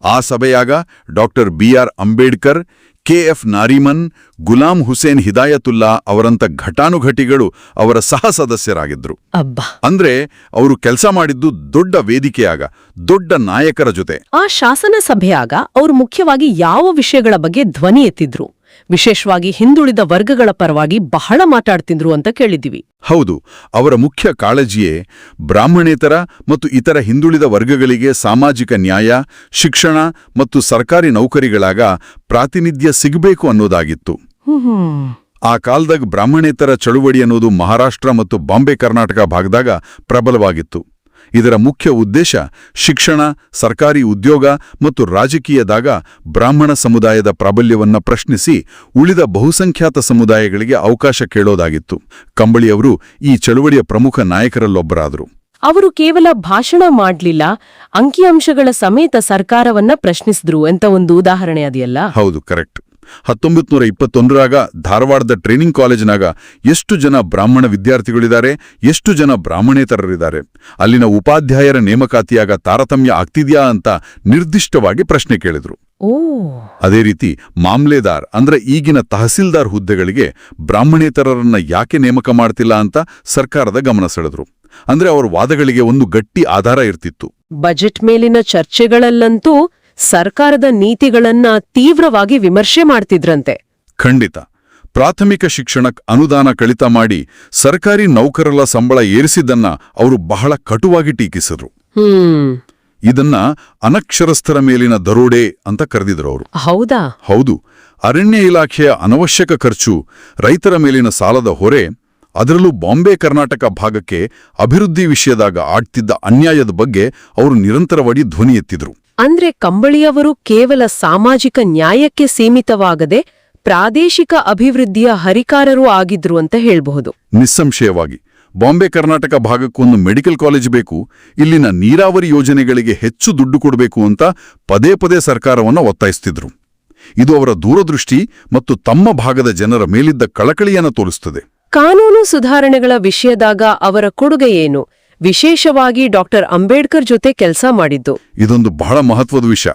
ಆ ಸಭೆಯಾಗ doctor B R Ambedkar K F Nariman Gulam Hussain Hidayatullah ಅವರಂತ ಘಟಾನುಘಟಿಗಳು ಅವರ ಸಹ ಸದಸ್ಯರಾಗಿದ್ರು ಅಬ್ಬಾ. ಅಂದ್ರೆ ಅವರು ಕೆಲಸ ಮಾಡಿದ್ದು ದೊಡ್ಡ ವೇದಿಕೆಯಾಗ ದೊಡ್ಡ ನಾಯಕರ ಜೊತೆ. ಆ ಶಾಸನ ಸಭೆಯಾಗ ಅವರು ಮುಖ್ಯವಾಗಿ ಯಾವ ವಿಷಯಗಳ ಬಗ್ಗೆ ಧ್ವನಿ ಎತ್ತಿದ್ರು? ವಿಶೇಷವಾಗಿ ಹಿಂದುಳಿದ ವರ್ಗಗಳ ಪರವಾಗಿ ಬಹಳ ಮಾತಾಡ್ತಿದ್ರು ಅಂತ ಕೇಳಿದ್ದೀವಿ. ಹೌದು ಅವರ ಮುಖ್ಯ ಕಾಳಜಿಯೇ ಬ್ರಾಹ್ಮಣೇತರ ಮತ್ತು ಇತರ ಹಿಂದುಳಿದ ವರ್ಗಗಳಿಗೆ ಸಾಮಾಜಿಕ ನ್ಯಾಯ ಶಿಕ್ಷಣ ಮತ್ತು ಸರ್ಕಾರಿ ನೌಕರಿಗಳಾಗ ಪ್ರಾತಿನಿಧ್ಯ ಸಿಗಬೇಕು ಅನ್ನೋದಾಗಿತ್ತು. ಆ ಕಾಲದಾಗ ಬ್ರಾಹ್ಮಣೇತರ ಚಳುವಳಿ ಅನ್ನೋದು ಮಹಾರಾಷ್ಟ್ರ ಮತ್ತು ಬಾಂಬೆ ಕರ್ನಾಟಕ ಭಾಗದಾಗ ಪ್ರಬಲವಾಗಿತ್ತು. ಇದರ ಮುಖ್ಯ ಉದ್ದೇಶ ಶಿಕ್ಷಣ ಸರ್ಕಾರಿ ಉದ್ಯೋಗ ಮತ್ತು ರಾಜಕೀಯದಾಗ ಬ್ರಾಹ್ಮಣ ಸಮುದಾಯದ ಪ್ರಾಬಲ್ಯವನ್ನ ಪ್ರಶ್ನಿಸಿ ಉಳಿದ ಬಹುಸಂಖ್ಯಾತ ಸಮುದಾಯಗಳಿಗೆ ಅವಕಾಶ ಕೇಳೋದಾಗಿತ್ತು. ಕಂಬಳಿಯವರು ಈ ಚಳುವಳಿಯ ಪ್ರಮುಖ ನಾಯಕರಲ್ಲೊಬ್ಬರಾದರು. ಅವರು ಕೇವಲ ಭಾಷಣ ಮಾಡಲಿಲ್ಲ ಅಂಕಿಅಂಶಗಳ ಸಮೇತ ಸರ್ಕಾರವನ್ನ ಪ್ರಶ್ನಿಸಿದ್ರು ಅಂತ ಒಂದು ಉದಾಹರಣೆ ಅದೆಯಲ್ಲ? ಹೌದು ಕರೆಕ್ಟ್. ಹತ್ತೊಂಬತ್ತು ನೂರ ಇಪ್ಪತ್ತೊಂದರಾಗ ಧಾರವಾಡದ ಟ್ರೈನಿಂಗ್ ಕಾಲೇಜಿನಾಗ ಎಷ್ಟು ಜನ ಬ್ರಾಹ್ಮಣ ವಿದ್ಯಾರ್ಥಿಗಳಿದ್ದಾರೆ ಎಷ್ಟು ಜನ ಬ್ರಾಹ್ಮಣೇತರರಿದ್ದಾರೆ? ಅಲ್ಲಿನ ಉಪಾಧ್ಯಾಯರ ನೇಮಕಾತಿಯಾಗ ತಾರತಮ್ಯ ಆಗ್ತಿದ್ಯಾ ಅಂತ ನಿರ್ದಿಷ್ಟವಾಗಿ ಪ್ರಶ್ನೆ ಕೇಳಿದ್ರು. ಓ. ಅದೇ ರೀತಿ ಮಾಮ್ಲೆದಾರ್ ಅಂದ್ರೆ ಈಗಿನ ತಹಸೀಲ್ದಾರ್ ಹುದ್ದೆಗಳಿಗೆ ಬ್ರಾಹ್ಮಣೇತರರನ್ನ ಯಾಕೆ ನೇಮಕ ಮಾಡ್ತಿಲ್ಲ ಅಂತ ಸರ್ಕಾರದ ಗಮನ ಸೆಳೆದ್ರು. ಅಂದ್ರೆ ಅವರ ವಾದಗಳಿಗೆ ಒಂದು ಗಟ್ಟಿ ಆಧಾರ ಇರ್ತಿತ್ತು. ಬಜೆಟ್ ಮೇಲಿನ ಚರ್ಚೆಗಳಲ್ಲಂತೂ ಸರ್ಕಾರದ ನೀತಿಗಳನ್ನ ತೀವ್ರವಾಗಿ ವಿಮರ್ಶೆ ಮಾಡ್ತಿದ್ರಂತೆ. ಖಂಡಿತ. ಪ್ರಾಥಮಿಕ ಶಿಕ್ಷಣಕ್ ಅನುದಾನ ಕಳಿತ ಮಾಡಿ ಸರ್ಕಾರಿ ನೌಕರರ ಸಂಬಳ ಏರಿಸಿದ್ದನ್ನ ಅವರು ಬಹಳ ಕಟುವಾಗಿ ಟೀಕಿಸಿದ್ರು. ಇದನ್ನ ಅನಕ್ಷರಸ್ಥರ ಮೇಲಿನ ದರೋಡೆ ಅಂತ ಕರೆದಿದ್ರು ಅವರು. ಹೌದಾ? ಹೌದು. ಅರಣ್ಯ ಇಲಾಖೆಯ ಅನವಶ್ಯಕ ಖರ್ಚು ರೈತರ ಮೇಲಿನ ಸಾಲದ ಹೊರೆ ಅದರಲ್ಲೂ ಬಾಂಬೆ ಕರ್ನಾಟಕ ಭಾಗಕ್ಕೆ ಅಭಿವೃದ್ಧಿ ವಿಷಯದಾಗ ಆಡ್ತಿದ್ದ ಅನ್ಯಾಯದ ಬಗ್ಗೆ ಅವರು ನಿರಂತರವಾಗಿ ಧ್ವನಿ ಎತ್ತಿದ್ರು. ಅಂದ್ರೆ ಕಂಬಳಿಯವರು ಕೇವಲ ಸಾಮಾಜಿಕ ನ್ಯಾಯಕ್ಕೆ ಸೀಮಿತವಾಗದೆ ಪ್ರಾದೇಶಿಕ ಅಭಿವೃದ್ಧಿಯ ಹರಿಕಾರರೂ ಆಗಿದ್ರು ಅಂತ ಹೇಳಬಹುದು. ನಿಸ್ಸಂಶಯವಾಗಿ ಬಾಂಬೆ ಕರ್ನಾಟಕ ಭಾಗಕ್ಕೊಂದು ಮೆಡಿಕಲ್ ಕಾಲೇಜ್ ಬೇಕು ಇಲ್ಲಿನ ನೀರಾವರಿ ಯೋಜನೆಗಳಿಗೆ ಹೆಚ್ಚು ದುಡ್ಡು ಕೊಡಬೇಕು ಅಂತ ಪದೇ ಪದೇ ಸರ್ಕಾರವನ್ನ ಒತ್ತಾಯಿಸ್ತಿದ್ರು. ಇದು ಅವರ ದೂರದೃಷ್ಟಿ ಮತ್ತು ತಮ್ಮ ಭಾಗದ ಜನರ ಮೇಲಿದ್ದ ಕಳಕಳಿಯನ್ನು ತೋರಿಸುತ್ತದೆ ಕಾನೂನು ಸುಧಾರಣೆಗಳ ವಿಷಯದಾಗ ಅವರ ಕೊಡುಗೆ ಏನು? ವಿಶೇಷವಾಗಿ ಡಾಕ್ಟರ್ ಅಂಬೇಡ್ಕರ್ ಜೊತೆ ಕೆಲಸ ಮಾಡಿದ್ದು. ಇದೊಂದು ಬಹಳ ಮಹತ್ವದ ವಿಷಯ.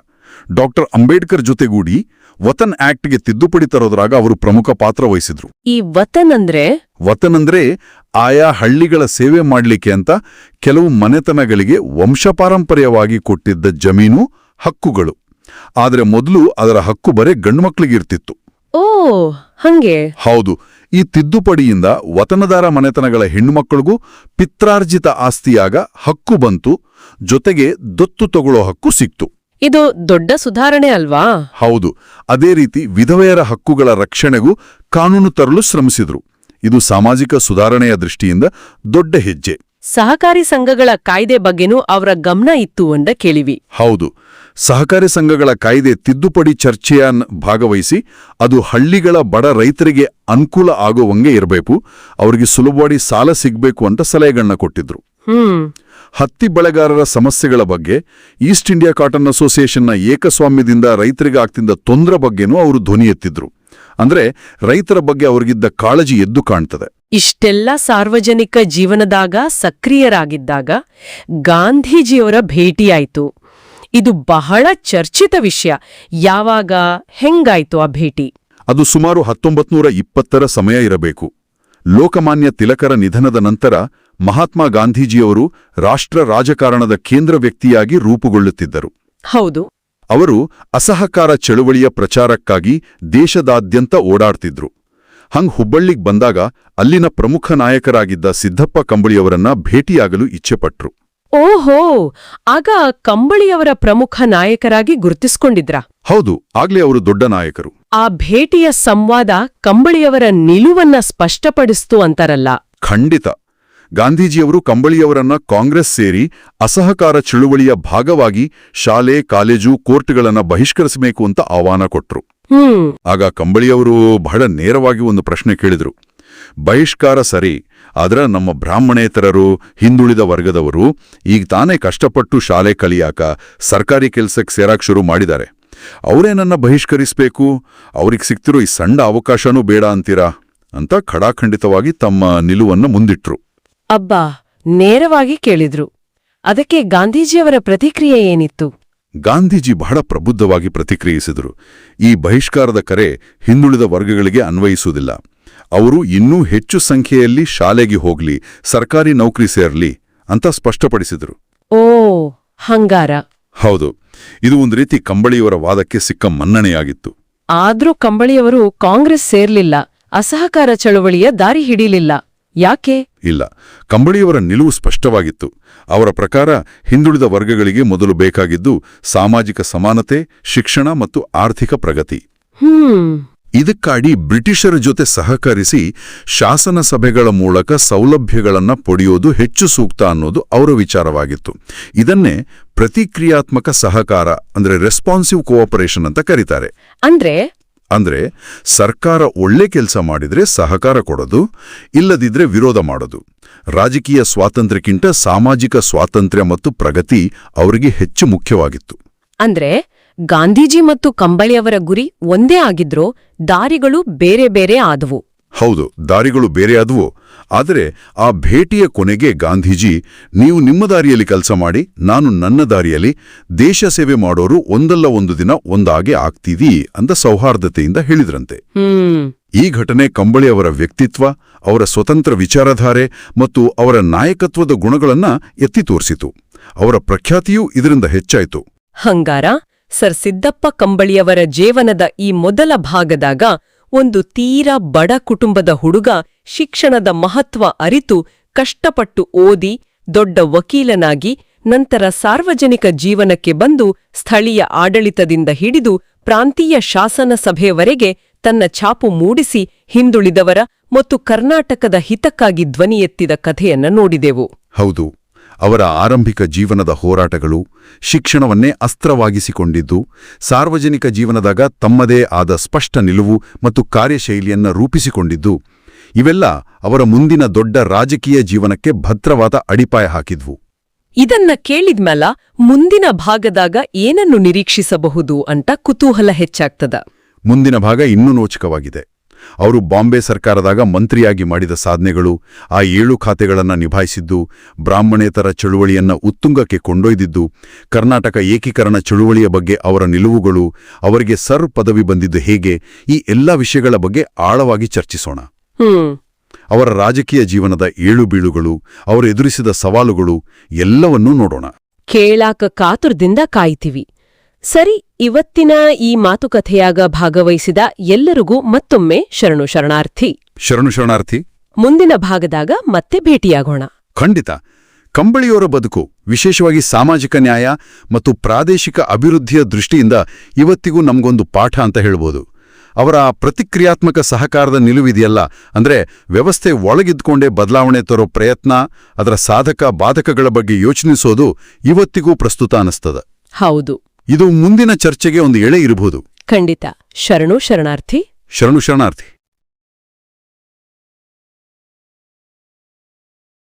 ಡಾಕ್ಟರ್ ಅಂಬೇಡ್ಕರ್ ಜೊತೆಗೂಡಿ ವತನ್ ಆಕ್ಟ್ಗೆ ತಿದ್ದುಪಡಿ ತರೋದ್ರಾಗ ಅವರು ಪ್ರಮುಖ ಪಾತ್ರ ವಹಿಸಿದ್ರು. ಈ ವತನ್ ಅಂದ್ರೆ? ವತನ್ ಅಂದ್ರೆ ಆಯಾ ಹಳ್ಳಿಗಳ ಸೇವೆ ಮಾಡಲಿಕ್ಕೆ ಅಂತ ಕೆಲವು ಮನೆತನಗಳಿಗೆ ವಂಶಪಾರಂಪರ್ಯವಾಗಿ ಕೊಟ್ಟಿದ್ದ ಜಮೀನು ಹಕ್ಕುಗಳು. ಆದರೆ ಮೊದಲು ಅದರ ಹಕ್ಕು ಬರೇ ಗಂಡ್ಮಕ್ಳಿಗಿರ್ತಿತ್ತು. ಓ ಹಂಗೆ. ಹೌದು ಈ ತಿದ್ದುಪಡಿಯಿಂದ ವತನದಾರ ಮನೆತನಗಳ ಹೆಣ್ಣುಮಕ್ಕಳಿಗೂ ಪಿತ್ರಾರ್ಜಿತ ಆಸ್ತಿಯಾಗ ಹಕ್ಕು ಬಂತು ಜೊತೆಗೆ ದತ್ತು ತಗೊಳ್ಳೋ ಹಕ್ಕು ಸಿಕ್ತು. ಇದು ದೊಡ್ಡ ಸುಧಾರಣೆ ಅಲ್ವಾ? ಹೌದು ಅದೇ ರೀತಿ ವಿಧವೆಯರ ಹಕ್ಕುಗಳ ರಕ್ಷಣೆಗೂ ಕಾನೂನು ತರಲು ಶ್ರಮಿಸಿದ್ರು. ಇದು ಸಾಮಾಜಿಕ ಸುಧಾರಣೆಯ ದೃಷ್ಟಿಯಿಂದ ದೊಡ್ಡ ಹೆಜ್ಜೆ. ಸಹಕಾರಿ ಸಂಘಗಳ ಕಾಯ್ದೆ ಬಗ್ಗೆನೂ ಅವರ ಗಮನ ಇತ್ತು ಅಂತ ಕೇಳಿವಿ. ಹೌದು ಸಹಕಾರಿ ಸಂಘಗಳ ಕಾಯ್ದೆ ತಿದ್ದುಪಡಿ ಚರ್ಚೆಯ ಭಾಗವಹಿಸಿ ಅದು ಹಳ್ಳಿಗಳ ಬಡ ರೈತರಿಗೆ ಅನುಕೂಲ ಆಗುವಂಗೆ ಇರಬೇಕು ಅವರಿಗೆ ಸುಲಭವಾಗಿ ಸಾಲ ಸಿಗಬೇಕು ಅಂತ ಸಲಹೆಗಳನ್ನ ಕೊಟ್ಟಿದ್ರು. ಹತ್ತಿ ಬೆಳೆಗಾರರ ಸಮಸ್ಯೆಗಳ ಬಗ್ಗೆ ಈಸ್ಟ್ ಇಂಡಿಯಾ ಕಾಟನ್ ಅಸೋಸಿಯೇಷನ್ನ ಏಕಸ್ವಾಮ್ಯದಿಂದ ರೈತರಿಗೆ ಆಗ್ತಿದ್ದ ತೊಂದರೆ ಬಗ್ಗೆನೂ ಅವರು ಧ್ವನಿ ಎತ್ತಿದ್ರು. ಅಂದ್ರೆ ರೈತರ ಬಗ್ಗೆ ಅವರಿಗಿದ್ದ ಕಾಳಜಿ ಎದ್ದು ಕಾಣ್ತದೆ. ಇಷ್ಟೆಲ್ಲ ಸಾರ್ವಜನಿಕ ಜೀವನದಾಗ ಸಕ್ರಿಯರಾಗಿದ್ದಾಗ ಗಾಂಧೀಜಿಯವರ ಭೇಟಿಯಾಯ್ತು. ಇದು ಬಹಳ ಚರ್ಚಿತ ವಿಷಯ. ಯಾವಾಗ? ಹೆಂಗಾಯ್ತು ಆ ಭೇಟಿ? ಅದು ಸುಮಾರು ಹತ್ತೊಂಬತ್ನೂರ ಇಪ್ಪತ್ತರ ಸಮಯ ಇರಬೇಕು. ಲೋಕಮಾನ್ಯ ತಿಲಕರ ನಿಧನದ ನಂತರ ಮಹಾತ್ಮ ಗಾಂಧೀಜಿಯವರು ರಾಷ್ಟ್ರ ರಾಜಕಾರಣದ ಕೇಂದ್ರ ವ್ಯಕ್ತಿಯಾಗಿ ರೂಪುಗೊಳ್ಳುತ್ತಿದ್ದರು. ಹೌದು. ಅವರು ಅಸಹಕಾರ ಚಳುವಳಿಯ ಪ್ರಚಾರಕ್ಕಾಗಿ ದೇಶದಾದ್ಯಂತ ಓಡಾಡ್ತಿದ್ರು. ಹಂಗ್ ಹುಬ್ಬಳ್ಳಿಗ್ ಬಂದಾಗ ಅಲ್ಲಿನ ಪ್ರಮುಖ ನಾಯಕರಾಗಿದ್ದ ಸಿದ್ದಪ್ಪ ಕಂಬಳಿಯವರನ್ನ ಭೇಟಿಯಾಗಲು ಇಚ್ಛೆಪಟ್ರು. ಓಹೋ ಆಗ ಕಂಬಳಿಯವರ ಪ್ರಮುಖ ನಾಯಕರಾಗಿ ಗುರುತಿಸಿಕೊಂಡಿದ್ರ? ಹೌದು ಆಗ್ಲೇ ಅವರು ದೊಡ್ಡ ನಾಯಕರು. ಆ ಭೇಟಿಯ ಸಂವಾದ ಕಂಬಳಿಯವರ ನಿಲುವನ್ನ ಸ್ಪಷ್ಟಪಡಿಸ್ತು ಅಂತಾರಲ್ಲ. ಖಂಡಿತ. ಗಾಂಧೀಜಿಯವರು ಕಂಬಳಿಯವರನ್ನ ಕಾಂಗ್ರೆಸ್ ಸೇರಿ ಅಸಹಕಾರ ಚಳುವಳಿಯ ಭಾಗವಾಗಿ ಶಾಲೆ ಕಾಲೇಜು ಕೋರ್ಟ್ಗಳನ್ನ ಬಹಿಷ್ಕರಿಸಬೇಕು ಅಂತ ಆಹ್ವಾನ ಕೊಟ್ರು. ಆಗ ಕಂಬಳಿಯವರು ಬಹಳ ನೇರವಾಗಿ ಒಂದು ಪ್ರಶ್ನೆ ಕೇಳಿದ್ರು. ಬಹಿಷ್ಕಾರ ಸರಿ ಆದ್ರ ನಮ್ಮ ಬ್ರಾಹ್ಮಣೇತರರು ಹಿಂದುಳಿದ ವರ್ಗದವರು ಈಗ ತಾನೇ ಕಷ್ಟಪಟ್ಟು ಶಾಲೆ ಕಲಿಯಾಕ ಸರ್ಕಾರಿ ಕೆಲಸಕ್ಕೆ ಸೇರಾಕ್ ಶುರು ಮಾಡಿದ್ದಾರೆ. ಅವರೇನನ್ನ ಬಹಿಷ್ಕರಿಸಬೇಕು? ಅವ್ರಿಗೆ ಸಿಕ್ತಿರೋ ಈ ಸಣ್ಣ ಅವಕಾಶನೂ ಬೇಡ ಅಂತೀರಾ? ಅಂತ ಖಡಾಖಂಡಿತವಾಗಿ ತಮ್ಮ ನಿಲುವನ್ನು ಮುಂದಿಟ್ರು. ಅಬ್ಬಾ ನೇರವಾಗಿ ಕೇಳಿದ್ರು. ಅದಕ್ಕೆ ಗಾಂಧೀಜಿಯವರ ಪ್ರತಿಕ್ರಿಯೆ ಏನಿತ್ತು? ಗಾಂಧೀಜಿ ಬಹಳ ಪ್ರಬುದ್ಧವಾಗಿ ಪ್ರತಿಕ್ರಿಯಿಸಿದರು. ಈ ಬಹಿಷ್ಕಾರದ ಕರೆ ಹಿಂದುಳಿದ ವರ್ಗಗಳಿಗೆ ಅನ್ವಯಿಸುವುದಿಲ್ಲ. ಅವರು ಇನ್ನೂ ಹೆಚ್ಚು ಸಂಖ್ಯೆಯಲ್ಲಿ ಶಾಲೆಗೆ ಹೋಗ್ಲಿ ಸರ್ಕಾರಿ ನೌಕರಿ ಸೇರ್ಲಿ ಅಂತ ಸ್ಪಷ್ಟಪಡಿಸಿದರು. ಓ ಹಂಗಾರ. ಹೌದು ಇದು ಒಂದು ರೀತಿ ಕಂಬಳಿಯವರ ವಾದಕ್ಕೆ ಸಿಕ್ಕ ಮನ್ನಣೆಯಾಗಿತ್ತು. ಆದ್ರೂ ಕಂಬಳಿಯವರು ಕಾಂಗ್ರೆಸ್ ಸೇರ್ಲಿಲ್ಲ ಅಸಹಕಾರ ಚಳುವಳಿಯ ದಾರಿ ಹಿಡಿಲಿಲ್ಲ. ಯಾಕೆ? ಇಲ್ಲ ಕಂಬಳಿಯವರ ನಿಲುವು ಸ್ಪಷ್ಟವಾಗಿತ್ತು. ಅವರ ಪ್ರಕಾರ ಹಿಂದುಳಿದ ವರ್ಗಗಳಿಗೆ ಮೊದಲು ಬೇಕಾಗಿದ್ದು ಸಾಮಾಜಿಕ ಸಮಾನತೆ ಶಿಕ್ಷಣ ಮತ್ತು ಆರ್ಥಿಕ ಪ್ರಗತಿ. ಹ್ಮ್. ಇದಕ್ಕಾಗಿ ಬ್ರಿಟಿಷರ ಜೊತೆ ಸಹಕರಿಸಿ ಶಾಸನ ಸಭೆಗಳ ಮೂಲಕ ಸೌಲಭ್ಯಗಳನ್ನ ಪಡೆಯೋದು ಹೆಚ್ಚು ಸೂಕ್ತ ಅನ್ನೋದು ಅವರ ವಿಚಾರವಾಗಿತ್ತು. ಇದನ್ನೇ ಪ್ರತಿಕ್ರಿಯಾತ್ಮಕ ಸಹಕಾರ ಅಂದ್ರೆ ರೆಸ್ಪಾನ್ಸಿವ್ ಕೋಆಪರೇಷನ್ ಅಂತ ಕರೀತಾರೆ. ಅಂದ್ರೆ? ಅಂದ್ರೆ ಸರ್ಕಾರ ಒಳ್ಳೆ ಕೆಲಸ ಮಾಡಿದ್ರೆ ಸಹಕಾರ ಕೊಡೋದು ಇಲ್ಲದಿದ್ರೆ ವಿರೋಧ ಮಾಡೋದು. ರಾಜಕೀಯ ಸ್ವಾತಂತ್ರ್ಯಕ್ಕಿಂತ ಸಾಮಾಜಿಕ ಸ್ವಾತಂತ್ರ್ಯ ಮತ್ತು ಪ್ರಗತಿ ಅವರಿಗೆ ಹೆಚ್ಚು ಮುಖ್ಯವಾಗಿತ್ತು. ಅಂದ್ರೆ? ಗಾಂಧೀಜಿ ಮತ್ತು ಕಂಬಳಿಯವರ ಗುರಿ ಒಂದೇ ಆಗಿದ್ರೋ ದಾರಿಗಳು ಬೇರೆ ಬೇರೆ ಆದವು. ಹೌದು ದಾರಿಗಳು ಬೇರೆ ಆದವು. ಆದರೆ ಆ ಭೇಟಿಯ ಕೊನೆಗೆ ಗಾಂಧೀಜಿ ನೀವು ನಿಮ್ಮ ದಾರಿಯಲ್ಲಿ ಕೆಲಸ ಮಾಡಿ ನಾನು ನನ್ನ ದಾರಿಯಲ್ಲಿ ದೇಶ ಸೇವೆ ಮಾಡೋರು ಒಂದಲ್ಲ ಒಂದು ದಿನ ಒಂದಾಗೆ ಆಗ್ತೀವಿ ಅಂತ ಸೌಹಾರ್ದತೆಯಿಂದ ಹೇಳಿದ್ರಂತೆ. ಈ ಘಟನೆ ಕಂಬಳಿ ಅವರ ವ್ಯಕ್ತಿತ್ವ ಅವರ ಸ್ವತಂತ್ರ ವಿಚಾರಧಾರೆ ಮತ್ತು ಅವರ ನಾಯಕತ್ವದ ಗುಣಗಳನ್ನ ಎತ್ತಿ ತೋರಿಸಿತು. ಅವರ ಪ್ರಖ್ಯಾತಿಯೂ ಇದರಿಂದ ಹೆಚ್ಚಾಯಿತು. ಹಂಗಾರ ಸರ್ ಸಿದ್ದಪ್ಪ ಕಂಬಳಿಯವರ ಜೀವನದ ಈ ಮೊದಲ ಭಾಗದಾಗ ಒಂದು ತೀರಾ ಬಡ ಕುಟುಂಬದ ಹುಡುಗ ಶಿಕ್ಷಣದ ಮಹತ್ವ ಅರಿತು ಕಷ್ಟಪಟ್ಟು ಓದಿ ದೊಡ್ಡ ವಕೀಲನಾಗಿ ನಂತರ ಸಾರ್ವಜನಿಕ ಜೀವನಕ್ಕೆ ಬಂದು ಸ್ಥಳೀಯ ಆಡಳಿತದಿಂದ ಹಿಡಿದು ಪ್ರಾಂತೀಯ ಶಾಸನ ಸಭೆಯವರೆಗೆ ತನ್ನ ಛಾಪು ಮೂಡಿಸಿ ಹಿಂದುಳಿದವರ ಮತ್ತು ಕರ್ನಾಟಕದ ಹಿತಕ್ಕಾಗಿ ಧ್ವನಿ ಎತ್ತಿದ ಕಥೆಯನ್ನ ನೋಡಿದೆವು. ಹೌದು. ಅವರ ಆರಂಭಿಕ ಜೀವನದ ಹೋರಾಟಗಳು ಶಿಕ್ಷಣವನ್ನೇ ಅಸ್ತ್ರವಾಗಿಸಿಕೊಂಡಿದ್ದು ಸಾರ್ವಜನಿಕ ಜೀವನದಾಗ ತಮ್ಮದೇ ಆದ ಸ್ಪಷ್ಟ ನಿಲುವು ಮತ್ತು ಕಾರ್ಯಶೈಲಿಯನ್ನ ರೂಪಿಸಿಕೊಂಡಿದ್ದು ಇವೆಲ್ಲ ಅವರ ಮುಂದಿನ ದೊಡ್ಡ ರಾಜಕೀಯ ಜೀವನಕ್ಕೆ ಭದ್ರವಾದ ಅಡಿಪಾಯ ಹಾಕಿದ್ವು. ಇದನ್ನ ಕೇಳಿದ್ಮೇಲ ಮುಂದಿನ ಭಾಗದಾಗ ಏನನ್ನು ನಿರೀಕ್ಷಿಸಬಹುದು ಅಂತ ಕುತೂಹಲ ಹೆಚ್ಚಾಗ್ತದ. ಮುಂದಿನ ಭಾಗ ಇನ್ನೂ ನೋಚಕವಾಗಿದೆ. ಅವರು ಬಾಂಬೆ ಸರ್ಕಾರದಾಗ ಮಂತ್ರಿಯಾಗಿ ಮಾಡಿದ ಸಾಧನೆಗಳು ಆ ಏಳು ಖಾತೆಗಳನ್ನು ನಿಭಾಯಿಸಿದ್ದು ಬ್ರಾಹ್ಮಣೇತರ ಚಳುವಳಿಯನ್ನ ಉತ್ತುಂಗಕ್ಕೆ ಕೊಂಡೊಯ್ದಿದ್ದು ಕರ್ನಾಟಕ ಏಕೀಕರಣ ಚಳುವಳಿಯ ಬಗ್ಗೆ ಅವರ ನಿಲುವುಗಳು ಅವರಿಗೆ ಸರ್ ಪದವಿ ಬಂದಿದ್ದು ಹೇಗೆ ಈ ಎಲ್ಲ ವಿಷಯಗಳ ಬಗ್ಗೆ ಆಳವಾಗಿ ಚರ್ಚಿಸೋಣ. ಹ್ಮ್. ಅವರ ರಾಜಕೀಯ ಜೀವನದ ಏಳು ಬೀಳುಗಳು ಅವರು ಎದುರಿಸಿದ ಸವಾಲುಗಳು ಎಲ್ಲವನ್ನೂ ನೋಡೋಣ. ಕೇಳಾಕ ಕಾತುರದಿಂದ ಕಾಯ್ತೀವಿ. ಸರಿ ಇವತ್ತಿನ ಈ ಮಾತುಕಥೆಯಾಗ ಭಾಗವಹಿಸಿದ ಎಲ್ಲರಿಗೂ ಮತ್ತೊಮ್ಮೆ ಶರಣು ಶರಣಾರ್ಥಿ. ಶರಣು ಶರಣಾರ್ಥಿ. ಮುಂದಿನ ಭಾಗದಾಗ ಮತ್ತೆ ಭೇಟಿಯಾಗೋಣ. ಖಂಡಿತ. ಕಂಬಳಿಯವರ ಬದುಕು ವಿಶೇಷವಾಗಿ ಸಾಮಾಜಿಕ ನ್ಯಾಯ ಮತ್ತು ಪ್ರಾದೇಶಿಕ ಅಭಿವೃದ್ಧಿಯ ದೃಷ್ಟಿಯಿಂದ ಇವತ್ತಿಗೂ ನಮಗೊಂದು ಪಾಠ ಅಂತ ಹೇಳ್ಬೋದು. ಅವರ ಪ್ರತಿಕ್ರಿಯಾತ್ಮಕ ಸಹಕಾರದ ನಿಲುವಿದೆಯಲ್ಲ ಅಂದ್ರೆ ವ್ಯವಸ್ಥೆ ಒಳಗಿದ್ಕೊಂಡೇ ಬದಲಾವಣೆ ತರೋ ಪ್ರಯತ್ನ ಅದರ ಸಾಧಕ ಬಾಧಕಗಳ ಬಗ್ಗೆ ಯೋಚನಿಸೋದು ಇವತ್ತಿಗೂ ಪ್ರಸ್ತುತ ಅನ್ನಿಸ್ತದೆ. ಹೌದು. ಇದು ಮುಂದಿನ ಚರ್ಚೆಗೆ ಒಂದು ಎಳೆ ಇರಬಹುದು. ಖಂಡಿತ. ಶರಣು ಶರಣಾರ್ಥಿ. ಶರಣು ಶರಣಾರ್ಥಿ.